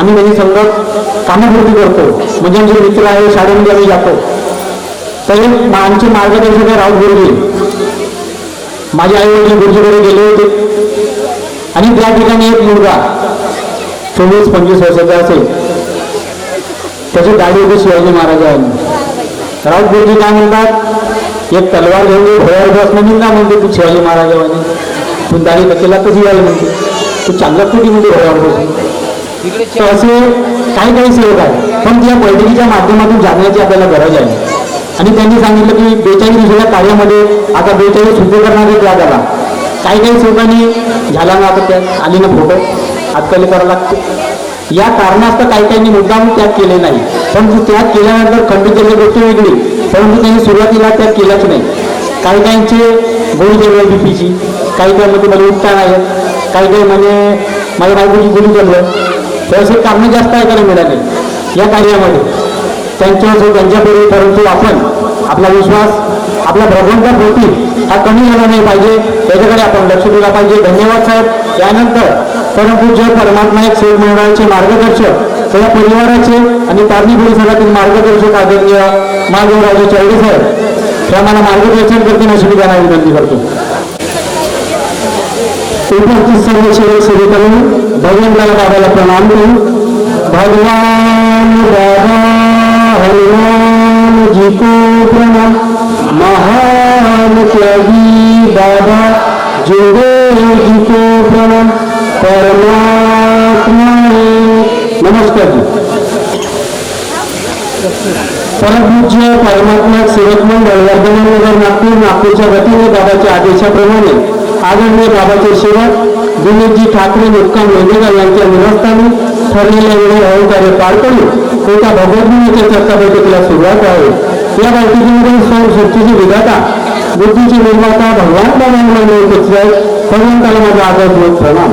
आम्ही म्हणजे समजा कामापूर्ती करतो. म्हणजे आमचे मित्र आहे शाळेमध्ये आम्ही जातो. तर आमचे मार्गदर्शक आहे राऊत गुरुजी. माझे आई वडील गुरुजीकडे गेले होते. आणि त्या ठिकाणी एक मुलगा चोवीस पंचवीस वर्षाचा असेल. त्याची दाढी होती शिवाजी महाराजांनी. राऊत गुरुजी काय म्हणतात? एक तलवार घेऊन ये, भोयावर बसणं निंदा म्हणते? तू शिवाजी महाराजांनी तू दाढी कचेला कशी यायला म्हणते? तू चांगला कुठे म्हणते भोयावर बसून तर असे काही काही सेवक आहेत. पण त्या बैठकीच्या माध्यमातून जाण्याची आपल्याला गरज आहे. आणि त्यांनी सांगितलं की बेचाळीस दिवसाच्या कार्यामध्ये आता बेचाळीस शुद्धीकरणाचा त्याग आला काही काही सेवकांनी झाला ना आता त्यात आली ना फोटो. आजकाल करावं लागते. या कारणास्तव काही काहींनी मुद्दाम त्याग केले नाही. परंतु त्याग केल्यानंतर खंडित झाली गोष्ट वेगळी. परंतु त्यांनी सुरुवातीला त्याग केलाच नाही. काही काहींचे गोळी जळलं बीपीची. काही काही मध्ये मला उठता नाही. काही काही म्हणे माझ्या बायकोची गोळी जळलं तर कामं जास्त ऐकायला मिळाले? या कार्यामध्ये. त्यांच्या त्यांच्यापूर्वी परंतु आपण आपला विश्वास आपल्या भगवंताप्रती हा कमी झाला नाही पाहिजे. त्याच्याकडे आपण लक्ष दिला पाहिजे. धन्यवाद साहेब. यानंतर परमपूज्य परमात्मा एक सेव मंडळाचे मार्गदर्शक त्या परिवाराचे आणि तारणी परिसरातील मार्गदर्शक आदरणीय माधवराजे चौधरी साहेब. हे आम्हाला मार्गदर्शन करतील अशी मी त्यांना विनंती करतो. उपस्थित सर्व सेवक भगवंताला बाबाला प्रणाम करू भगवान बाबा हनुमान जी को प्रणाम महान त्यागी बाबा जोड़े जी को प्रणाम परमात्मा नमस्कार जी परमपूज्य परमात्मा सेवक मंडळ वर्धमान नगर नागपूर नागपूरच्या वतीने बाबाच्या आदेशाप्रमाणे आदरणीय बाबाचे सेवक दिलीपजी ठाकरे मुक्काम लोंढेगाव यांच्या निवासस्थानी ठरलेल्या वेळी अहंकार्य पार पडून एका भगवद्गीतेच्या चर्चा बैठकीला सुरुवात व्हावी या बैठकीमध्ये स्वयंसृष्टीची विधाता बुद्धीचे निर्माता भगवान बाबांना उपस्थित आहेत भगवंताला माझा आदरपूर्वक प्रणाम.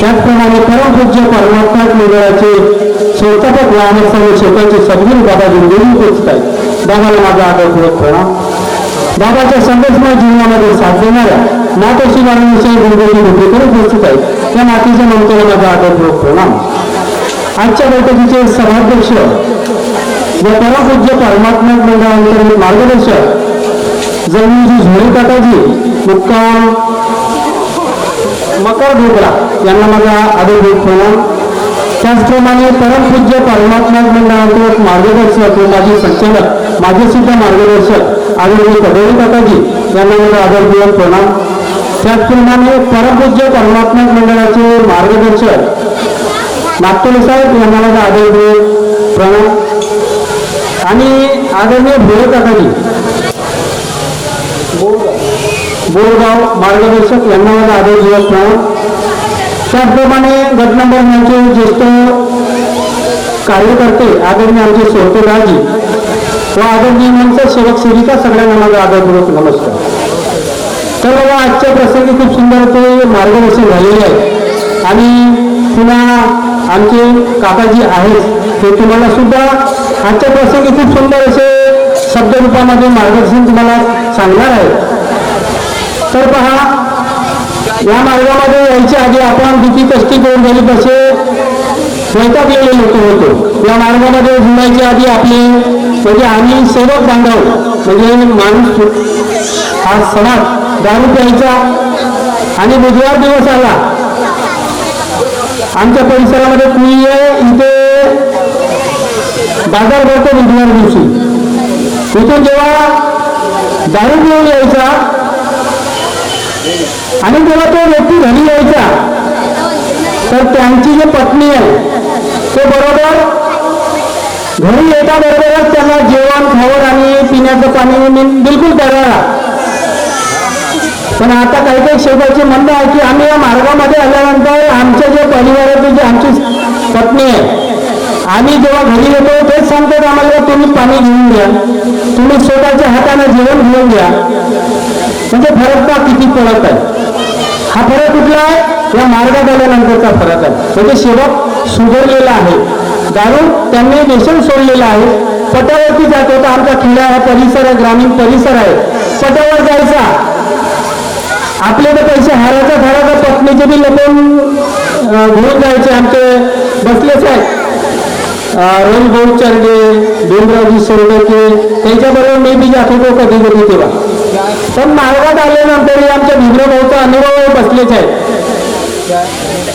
त्याचप्रमाणे परमपूज्य परमात्मा मंडळाचे संस्थापक ग्रामस्थानी शेताचे सद्गुरू बाबा जिंदगी उपस्थित आहेत. बाबाला माझा आदरपूर्वक प्रणाम. बाबाच्या संदेशमय जीवनामध्ये साथ देणाऱ्या मातोश्री वारणीच्या गुरुदेवी भूमिकेवर उपस्थित आहेत त्या मातीच्या ममतेला माझा आदरपूर्वक प्रणाम. आजच्या बैठकीचे सभाध्यक्ष या परमपूज्य परमात्मा मंडळांतर्गत मार्गदर्शक जमीनजी झोळे काकाजी मुक्काम मकर डोगरा यांना माझा आदरपूर्वक प्रणाम. त्याचप्रमाणे परमपूज्य परमात्मा मंडळांतर्गत मार्गदर्शक व माझे संचालक माझे सुद्धा मार्गदर्शक आदरणीय कबोडी काकाजी यांना माझा आदरपूर्वक प्रणाम. त्याचप्रमाणे परमपूज्य परमात्मा मंडळाचे मार्गदर्शक नागपूर साहेब यांना माझा आदरणीय प्रणाम. आणि आदरणीय भोळे काकाजी बोरगाव मार्गदर्शक यांना माझा आदरणीय प्रणाम. त्याचप्रमाणे गट नंबर नऊचे ज्येष्ठ कार्यकर्ते आदरणीय आमचे सोडतेराजी व आदरणीय मंच सेवक सेविका सगळ्यांना माझा आदरपूर्वक नमस्कार. तर बाबा आजच्या प्रसंगी खूप सुंदर ते मार्गदर्शन झालेले आहे. आणि पुन्हा आमचे काकाजी आहेत ते तुम्हाला सुद्धा आजच्या प्रसंगी खूप सुंदर असे शब्दरूपामध्ये मार्गदर्शन तुम्हाला सांगणार आहे तर पहा या मार्गामध्ये यायच्या आधी आपण दुखी कष्टी करून गेली तसे वैतागलेले लोक होतो. या मार्गामध्ये जुळायच्या आधी आपले म्हणजे आम्ही सेवक बांधव म्हणजे माणूस हा समाज दारू प्यायचा आणि बुधवार दिवस आला. आमच्या परिसरामध्ये कुणी इथे बाजार भरतो बुधवार दिवशी. इथून जेव्हा दारू पिऊन यायचा आणि जेव्हा तो व्यक्ती घरी यायचा तर त्यांची जी पत्नी आहे ते बरोबर घरी येता बरोबरच त्यांना जेवण खावण आणि पिण्याचं पाणी बिलकुल करायला पण आता काही काही शेवटचे म्हणणं आहे की आम्ही या मार्गामध्ये आल्यानंतर आमच्या जे परिवाराची जी आमची पत्नी आहे आम्ही जेव्हा घरी येतो तेच सांगतात आम्हाला तुम्ही पाणी घेऊन घ्या. तुम्ही स्वतःच्या हाताने जेवण घेऊन घ्या. म्हणजे फरक का किती पडत आहे? हा फरक कुठला आहे? या मार्गात आल्यानंतरचा फरक आहे. म्हणजे सेवक सुधारलेला आहे दारू त्यांनी व्यसन सोडलेलं आहे पटावरती जात होता आमचा खेड्या हा परिसर आहे ग्रामीण परिसर आहे. पटावर जायचा आपले तर पैसे हाराचा धराचा पत्नीचे बी लपून घेऊन जायचे आमचे बसलेच आहेत. रवी भाऊ चर्गे भीमरावजी सोडके त्यांच्याबरोबर मी बी जात होतो कधी कधी तेव्हा. पण मार्गात आल्यानंतर आमच्या भीमराव भाऊचा अनुभव बसलेच आहेत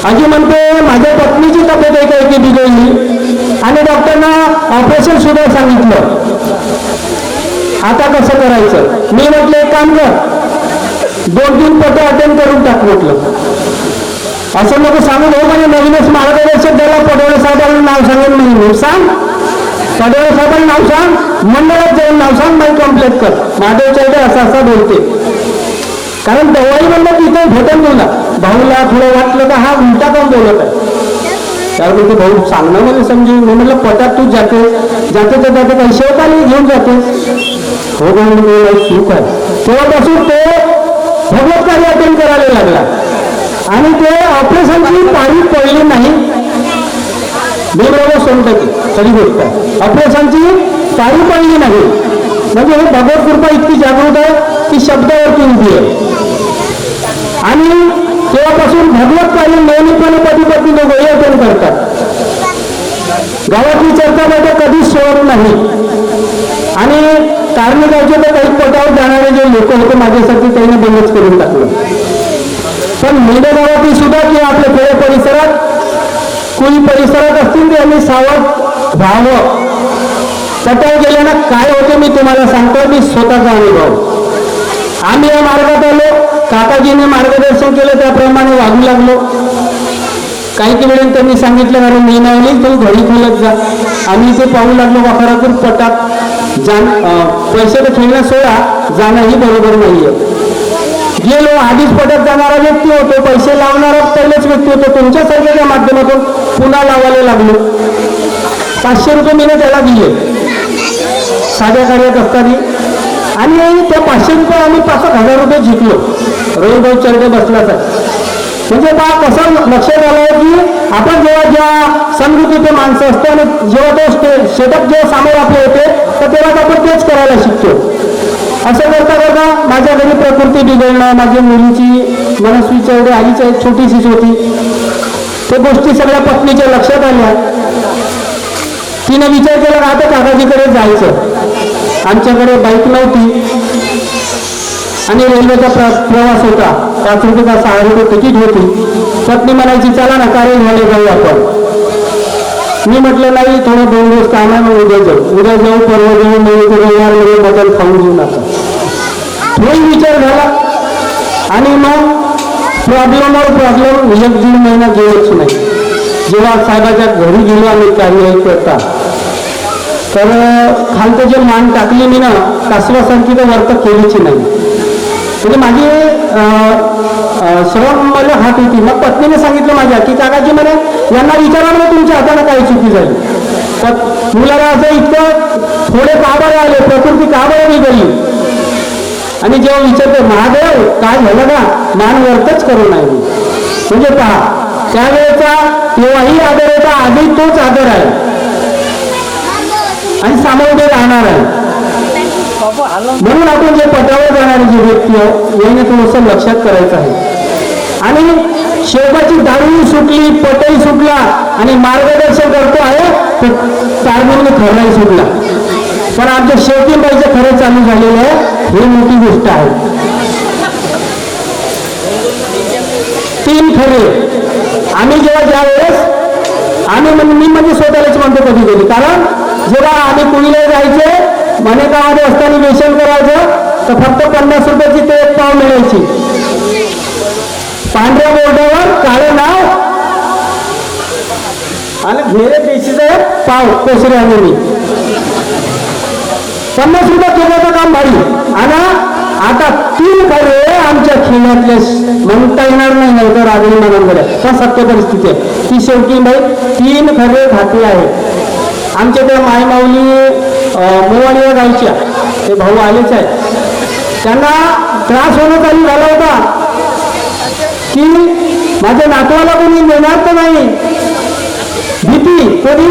आजी म्हणते माझ्या पत्नीची तब्येत आहे काय की बिघडली? आणि डॉक्टरना ऑपरेशन सुद्धा सांगितलं. आता कसं करायचं? मी म्हटलं एक काम कर दोन तीन पटे अटेंड करून टाक म्हटलं. असं नको सांगू भाऊ म्हणजे नवीनच मार्गदर्शक द्यायला पडवळे साहेबांना नाव सांगेल म्हणून सांग. पडवळे साहेबांना नाव सांग. मंडळात जाऊन नाव सांग मला कम्प्लेट कर. महादेव चौधरी असं असं बोलते. कारण दवाई म्हणलं तिथे भेटत तुला. भाऊला थोडं वाटलं का हा उलटा पण बोलत आहे? त्यावर ते भाऊ सांगणं मला समजून मी म्हटलं पटात तू जाते. जाते तर जाते काही शेवकाली घेऊन जाते. हो भाऊ सुख आहे. तेव्हापासून ते भगवत कार्य अटेंड करायला लागला. आणि ते ऑपरेशनची तारीख पडली नाही. मी बरोबर सोडतो की खरी गोष्ट. ऑपरेशनची तारीख पडली नाही. म्हणजे हे भगवत कृपा इतकी जागृत आहे की शब्दावरती उभी आहे. आणि तेव्हापासून भगवत कार्य नेहमीपणे पती पत्नी दोघंही अटेंड करतात. गावातली चर्चा बैठक कधीच सोडत नाही. आणि कार्मिकाचे तर काही पटावर जाणारे जे लोक होते माझ्यासाठी त्यांनी बंदच करून टाकलं. पण मेढे गावातील सुद्धा किंवा आपल्या खेळ परिसरात कुणी परिसरात असतील त्यांनी सावध व्हावं. पटाव गेल्यानं काय होतं मी तुम्हाला सांगतो मी स्वतःचा अनुभव. आम्ही या मार्गात आलो काकाजीने मार्गदर्शन केलं त्याप्रमाणे वागू लागलो. काही वेळेस त्यांनी सांगितलं कारण मी नाही तू घरी खुलत जा. आम्ही ते पाहू लागलो वाखरापूर पटात जाण पैसे तर खेळणं सोडा जाणंही बरोबर नाहीये. गेलो आधीच पटत जाणारा व्यक्ती होतो पैसे लावणारा पहिलेच व्यक्ती होतो तुमच्यासारख्याच्या माध्यमातून पुन्हा लावायला लागलो. पाचशे रुपये मी त्याला दिले. साध्या कार्यात असताना आणि त्या पाचशे रुपये आम्ही पाच हजार रुपये जिंकलो. रविभाऊ चर्चे बसलाच आहे. म्हणजे पहा कसं लक्षात आलं की आपण जेव्हा ज्या समृद्धीचे माणसं असते आणि जेव्हा तो स्टे सेटअप जेव्हा सामोर आपले होते तर तेव्हाच आपण तेच करायला शिकतो. असं करता करता माझ्या घरी प्रकृती बिघडणं माझ्या मुलीची मनस्वीच्या एवढी आईची एक छोटीशीच होती. त्या गोष्टी सगळ्या पत्नीच्या लक्षात आल्या. तिने विचार केला का आता काकाजीकडे जायचं. आमच्याकडे बाईक नव्हती. आणि रेल्वेचा प्र प्रवास होता. पाच रुपये सहा रुपये तिकीट होती. पत्नी म्हणायची चला ना कार्य झाले जाऊ आपण. मी म्हटलं नाही थोडं दोन दिवस काम मग उद्या जाऊ. उद्या जाऊ परवा जाऊ मग इथे रविवारमध्ये बदल खाऊन घेऊ नका. थोडी विचार झाला. आणि मग प्रॉब्लेमवर प्रॉब्लेम एक दीड महिना गेलोच नाही. जेव्हा साहेबाच्या घरी गेलो आम्ही कार्य करता तर खालतं जे मान टाकली मी ना कासवासारखी तर वर्त केलीची नाही. म्हणजे माझी श्रम मला हात होती. मग पत्नीने सांगितलं माझ्या की काकाजी म्हणे यांना विचारा ना तुमच्या हाताने काही चुकी झाली. तर मुलाला असं इतकं थोडे काबळ आले प्रकृती काबळ निघाली. आणि जेव्हा विचारतो महादेव काय झालं का? मान वरतच करू नाही. म्हणजे पहा त्यावेळेचा तेव्हाही आदर आहे आधी तोच आदर आहे. आणि सामावून राहणार आहे. म्हणून आपण जे पटावर जाणारी जी व्यक्ती आहोत याने थोडंसं लक्षात करायचं आहे. आणि शेवटाची दारू सुटली पटही सुटला आणि मार्गदर्शन करतो आहे तर तारमिळून खरंही सुटला. पण आमच्या शेवटी पाहिजे खरं चालू झालेलं आहे ही मोठी गोष्ट आहे. तीन खरे. आम्ही जेव्हा ज्या वेळेस आम्ही म्हणजे मी म्हणजे स्वतःलाच म्हणतो कधी कधी कारण जेव्हा आम्ही कुणीला जायचे मनेकामध्ये असताना वेशन करायचं तर फक्त पन्नास रुपयाची ते एक पाव मिळायची. पांढऱ्या बोर्डावर काळं नाव आणि घेरे पेशीचं पाव कोसऱ्याने मी. पन्नास रुपये केल्याचं काम भारी. आणि आता तीन खरे आमच्या खेळातले म्हणता येणार नाही तर आगळी मनांकडे सत्य परिस्थिती आहे. ती शेवटी बाई तीन खरे खाते आहेत आमच्या त्या मायमाऊली मोवाडी या गावच्या ते भाऊ आलेच आहेत. त्यांना त्रास होणं चालू झाला होता. की माझ्या नातवाला कोणी देणार तर नाही. भीती कोणी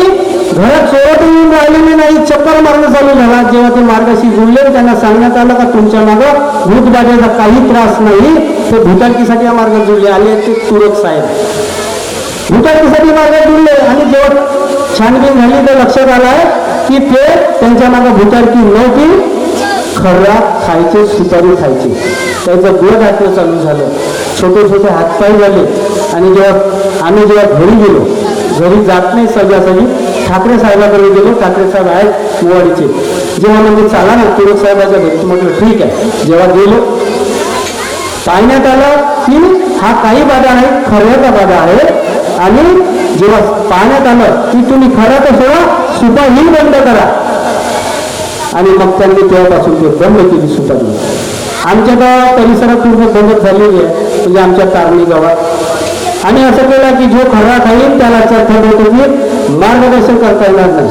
घरात सोबत येऊन राहिलेली नाही चक्कर मारणं चालू झाला. जेव्हा ते मार्गाशी जुळले त्यांना सांगण्यात आलं का तुमच्या मागं भूतबाधेचा काही त्रास नाही. ते भूताटकीसाठी या मार्गात जुळले. आले ते तुरक साहेब. भुताटीसाठी मार्गात जुळले आणि जेव्हा छानबीन झाली तर लक्षात आलं की ते त्यांच्या मागे भुतारकी नव्हती. खर्रा खायचे सुपारी खायचे. त्याचं गुड ऐकणं चालू झालं. छोटे छोटे हातपाय झाले. आणि जेव्हा आम्ही जेव्हा घरी गेलो घरी जात नाही सगळ्यासाठी ठाकरे साहेबाकडे गेलो. ठाकरे साहेब आहेत मोवाडीचे. जेव्हा म्हणजे चाला ना तुरुक साहेबाच्या घरी म्हटलं ठीक आहे. जेव्हा गेलो पाहण्यात आलं की हा काही बाधा आहे खऱ्याचा बाधा आहे. आणि जेव्हा पाहण्यात आलं की तुम्ही खरं तर सोडा सुपारी बंद करा. आणि मग त्यांनी तेव्हापासून ते बंद केली सुपारी आमच्या गावात परिसरात पूर्ण बंद झालेली आहे म्हणजे आमच्या कारणी गावात. आणि असं केलं की जो खरा खाईल त्याला चर्चा मार्गदर्शन करता येणार नाही.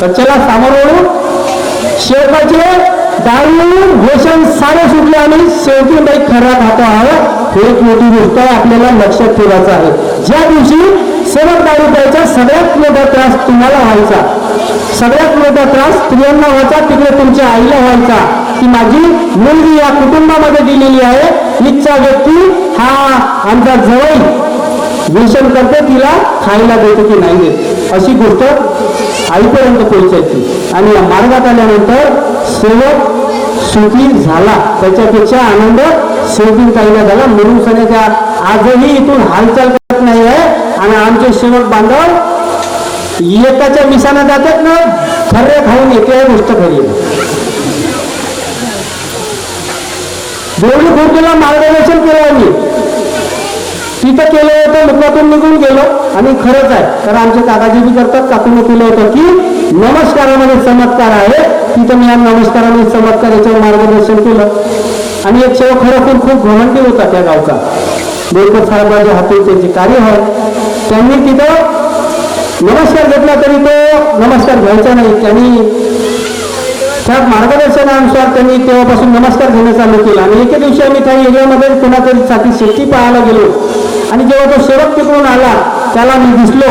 तर चला सामोर वळू. शेवटाचे दारू घोषण सारे सुटले आणि शेवटी बाई खरा खातो आहोत एक मोठी गोष्ट आपल्याला लक्षात ठेवायचं आहे. ज्या दिवशी सेवक दारू सगळ्यात मोठा त्रास तुम्हाला व्हायचा सगळ्यात मोठा त्रास स्त्रियांना व्हायचा तिकडे तुमच्या आईला व्हायचा की माझी मुलगी या कुटुंबामध्ये दिलेली आहे इच्छा व्यक्ती हा आमचा जवळ विषण करते तिला खायला देते की नाही देत अशी गोष्ट आईपर्यंत पोहोचायची. आणि या मार्गात आल्यानंतर सेवक सुखी झाला. त्याच्यापेक्षा आनंद शेवटी काहीला झाला. म्हणून सण्याच्या आजही इथून हालचाल करत नाही आहे. आणि आमचे सेवक बांधव येताच्या मिसाना जातात ना खरे खाऊन येते गोष्ट खरी जेवढी गोष्टीला मार्गदर्शन केलं आम्ही तिथं केलं होतं लग्नातून निघून गेलो. आणि खरंच आहे तर आमचे काकाजी बी करतात काकूने केलं होतं की नमस्कारामध्ये चमत्कार आहे. तिथं मी या नमस्कारामध्ये चमत्कार याच्यावर मार्गदर्शन केलं. आणि एक सेवा खरोखर खूप घमंडी होता त्या गावचा. बोलकर साहेबांच्या हाती त्यांचे कार्य आहे त्यांनी तिथं नमस्कार घेतला तरी तो नमस्कार घ्यायचा नाही. त्यांनी त्या मार्गदर्शनानुसार त्यांनी तेव्हापासून नमस्कार घेणं चालू केलं. आणि एके दिवशी आम्ही काही एरियामध्ये कोणातरी साठी शेती पाहायला गेलो. आणि जेव्हा तो सेवक तिकडून आला त्याला मी दिसलो.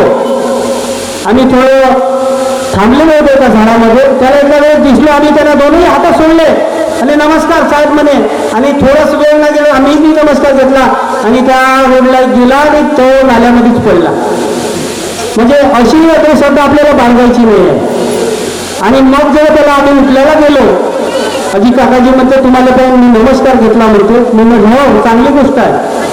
आम्ही थोडं थांबलेलो होतो एका झाडामध्ये. त्याला एकदा वेळेस दिसलो आम्ही त्याला दोन्ही हातात सोडले. आणि नमस्कार साहेब म्हणे आणि थोडाच वेळ नाही गेला आम्ही बी नमस्कार घेतला. आणि त्या रोडला गेला आणि तो नाल्यामध्येच पडला. म्हणजे अशी वगैरे शब्द आपल्याला बांधायची नाही आहे आणि मग जेव्हा त्याला आम्ही उठल्याला गेलो अजी काकाजी म्हणते तुम्हाला पण मी नमस्कार घेतला म्हणतो. मी म्हटलं हो, हो चांगली गोष्ट आहे.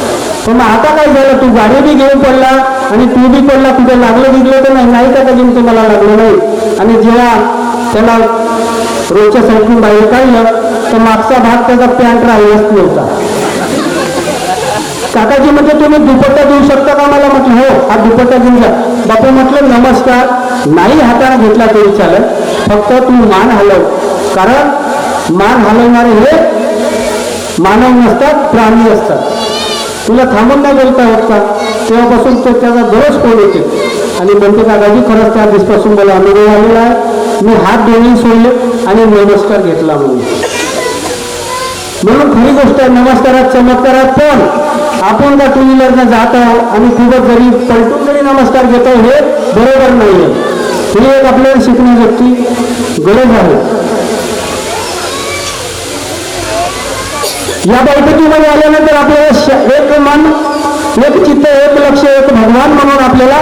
पण मग आता काय झालं तू गाडी बी घेऊन पडला आणि तू बी पडला तुझं लागलं बिगलं तर नाही नाही काकाजी म्हणतो तुम्हाला लागलं नाही. आणि जेव्हा त्याला रोजच्या साईडून बाहेर काढलं तर मागचा भाग त्याचा पॅन्ट राहिलाच नव्हता. काकाजी म्हणजे तुम्ही दुपट्टा देऊ शकता का? मला म्हटलं हो हा दुपट्टा देऊ जा बापू म्हटलं नमस्कार. नाही हाताने घेतला तरी चालत फक्त तू मान हलव. कारण मान हलवणारे हे मानव नसतात प्राणी असतात. तुला थांबून नाही बोलता होत का? तेव्हापासून ते त्याचा दरच फोन येते. आणि म्हणते काकाजी खरंच त्या दिसपासून मला अनुभव आलेला आहे. मी हात दोन्ही सोडले आणि नमस्कार घेतला म्हणून. म्हणून खरी गोष्ट आहे नमस्कारात चमत्कारात पण आपण त्या टू व्हीलरनं जात आहोत आणि खूपच जरी पलटून जरी नमस्कार घेतो हे बरोबर नाही आहे ही एक आपल्याला शिकण्यासाठी गरज आहे. या बैठकीमध्ये आल्यानंतर आपल्याला श- एक मन एक चित्त एक लक्ष एक भगवान म्हणून आपल्याला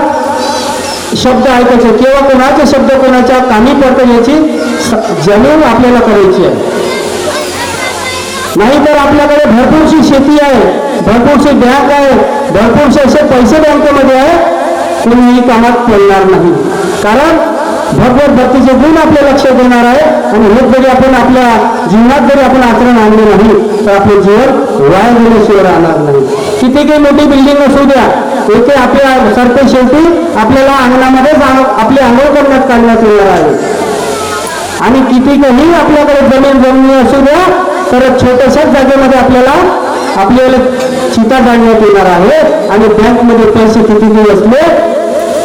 शब्द ऐकायचे. किंवा कोणाचे शब्द कोणाच्या कामी पडतात याची जमीन आपल्याला करायची आहे. नाहीतर आपल्याकडे भरपूरशी शेती आहे भरपूरशी बँक आहे भरपूरसे असे पैसे बँकेमध्ये आहे कोणीही कामात पडणार नाही. कारण भगवत भक्तीचे गुण आपल्या लक्षात येणार आहे आणि हे जरी आपण आपल्या जीवनात जरी आपण आचरण आणले नाही तर आपले जीवन वाया गेल्याशिवाय राहणार नाही. किती काही मोठी बिल्डिंग असू द्या येथे आपल्या सरते शेवटी आपल्याला अंगणामध्येच जाणं आपले आंघोळ करण्यात काढण्यात येणार आहे. आणि किती काही आपल्याकडे जमीन जमिनी असू द्या तर छोट्याशाच जागेमध्ये आपल्याला आपल्याला चिता जाणण्यात येणार आहे आणि बँकमध्ये पैसे किती असले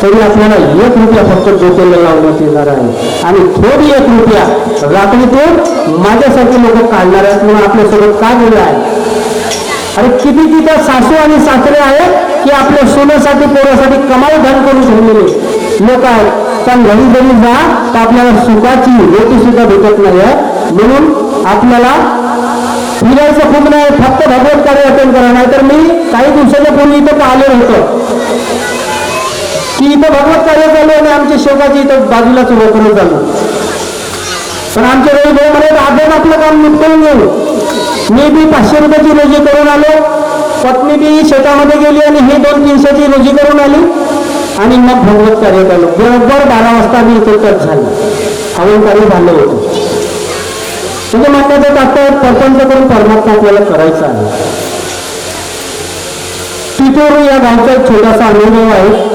तरी आपल्याला एक रुपया फक्त डोक्याला लावण्यात येणार आहे. आणि थोडी एक रुपया रात्रीतून माझ्यासारखे लोक काढणार आहेत म्हणून आपल्यासोबत का गेलं आहे? अरे किती तिथं सासू आणि सासरे आहेत की आपल्या सोन्यासाठी पोरासाठी कमाई धन करून ठेवलेले. लोक आहेत. पण घरी जरी जा तर आपल्याला सुखाची रोटी सुद्धा भेटत नाही आहे. म्हणून आपल्याला फिरायचं खूप नाही फक्त भगवत कार्य अटेंड करा. नाही तर मी काही दिवसाच्या पूर्वी इथं पाहिलं होतं? की इथं भगवत कार्य चालू आणि आमच्या शेवटाची इथं बाजूलाच रोकडं चालू. पण आमचे रोजी भाऊ म्हणे आपण आपलं काम निपटून घेऊ. मी बी पाचशे रुपयाची रोजी करून आलो. पत्नी बी शेतामध्ये गेली आणि हे दोन तीनशेची रोजी करून आली. आणि मग भगवत कार्य केलं बरोबर बारा वाजता मी इथे कट झालं. हवन कार्य झालं होतं. म्हणजे म्हणण्याचं तात्पर्य परपंच करून परमात्मा आपल्याला करायचा आहे. तिथून या गावचा एक छोटासा अनुभव आहे.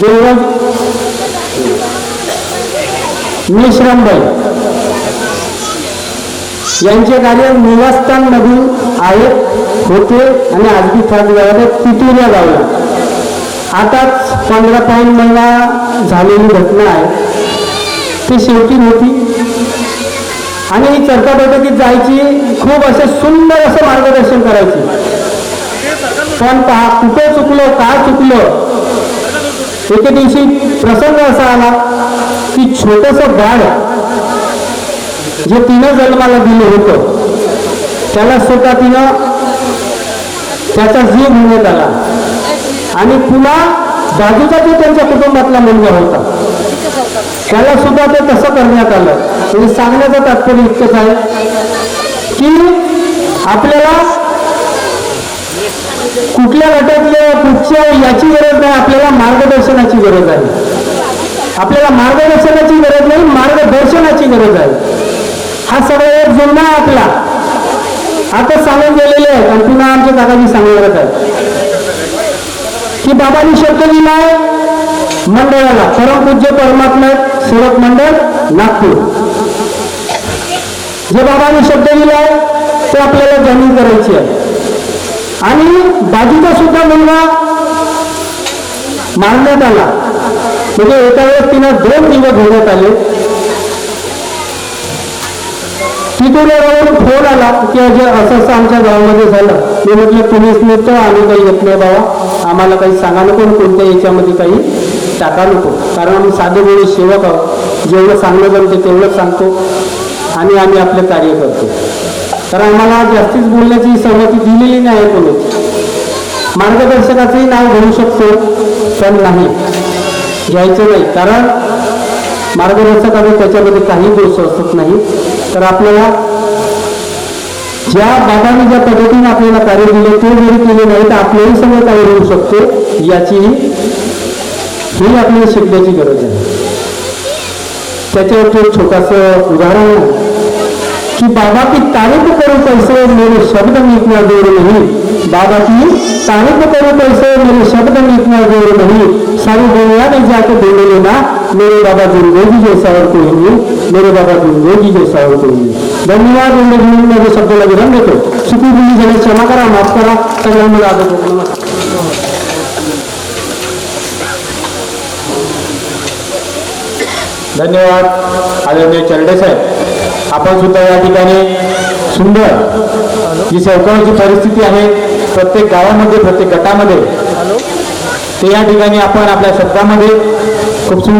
जेव्हा मेश्रामबाई. यांचे कार्य निवासस्थानमधून आहेत होते आणि आजबी फार गावात तिथून या गावला. आताच पंधरा पाऊन महिना झालेली घटना आहे. ती शेवटी होती आणि ही चर्चा बैठकीत जायची खूप असे सुंदर असं मार्गदर्शन करायची. पण पहा कुठं चुकलं का चुकलं? एके दिवशी प्रसंग असा आला की छोटंसं बाळ जे तिनं जन्माला दिलं होतं त्याला स्वतः तिनं त्याचा जीव घेण्यात आला. आणि पुन्हा बाजूचा जो त्यांच्या कुटुंबातला मुलगा होता त्याला सुद्धा ते तसं करण्यात आलं. म्हणजे सांगण्याचं तात्पर्य इतकंच आहे की आपल्याला कुठल्या गटातल्या कुठच्या याची गरज नाही आपल्याला मार्गदर्शनाची गरज आहे. आपल्याला मार्गदर्शनाची गरज नाही मार्गदर्शनाची गरज आहे. हा सगळा एक जुना आहे आपला आता सांगून गेलेले आहे आणि पुन्हा आमच्या दादाजी सांगणार आहे की बाबांनी शब्द दिला आहे मंडळाला. परमपूज्य परमात्मा सेवक मंडळ नागपूर. जे बाबांनी शब्द दिला आहे ते आपल्याला जमीन करायची आहे. आणि बाजूचा सुद्धा मुलगा मारण्यात आला. म्हणजे एका वेळेस तिनं दोन दिवस घेण्यात आले. तिथून यावरून फोन आला की अजय असं असं आमच्या गावामध्ये झालं. मी म्हटलं तुम्हीच नेतो आम्ही काही येत नाही बाबा. आम्हाला काही सांगा नको कोणत्या याच्यामध्ये काही टाका नको. कारण आम्ही साधे वेळी सेवक आहोत. जेवढं सांगणं जमते तेवढंच सांगतो आणि आम्ही आपलं कार्य करतो. तर आम्हाला जास्तीच बोलण्याची सहमती दिलेली नाही कोणीच मार्गदर्शकाचंही नाव घेऊ शकतो पण नाही. घ्यायचं नाही. कारण मार्गदर्शकाने त्याच्यामध्ये काही दोष असत नाही. तर आपल्याला ज्या बाबांनी ज्या पद्धतीने आपल्याला कार्य दिले ते जरी केले नाही तर आपल्याही सगळं कार्य होऊ शकते याचीही ही आपल्याला शिकण्याची गरज आहे. त्याच्यावरती एक छोटंसं उदाहरण आहे कि बाबा की तारीफ करो पैसे मेरे शब्द में इतना जोर नहीं. बाबा की तारीफ करो पैसे मेरे शब्द में इतना जोर नहीं. सारी दुनिया में जाके बोले लेना मेरे बाबा जिंदगी जैसा और कोई नहीं मेरे बाबा जिंदगी जैसा और कोई नहीं। धन्यवाद जिंदगी में जो शब्द विराम देतो। चुकी बुली झाली क्षमा करा माफ करा सगळ्यांना आदर नमस्कार। धन्यवाद आदरणीय चरडे साहेब। आपण सुद्धा या ठिकाणी सुंदर जी सेवकांची परिस्थिती आहे प्रत्येक गावामध्ये प्रत्येक गटामध्ये ते या ठिकाणी आपण आपल्या शब्दामध्ये खूप सुंदर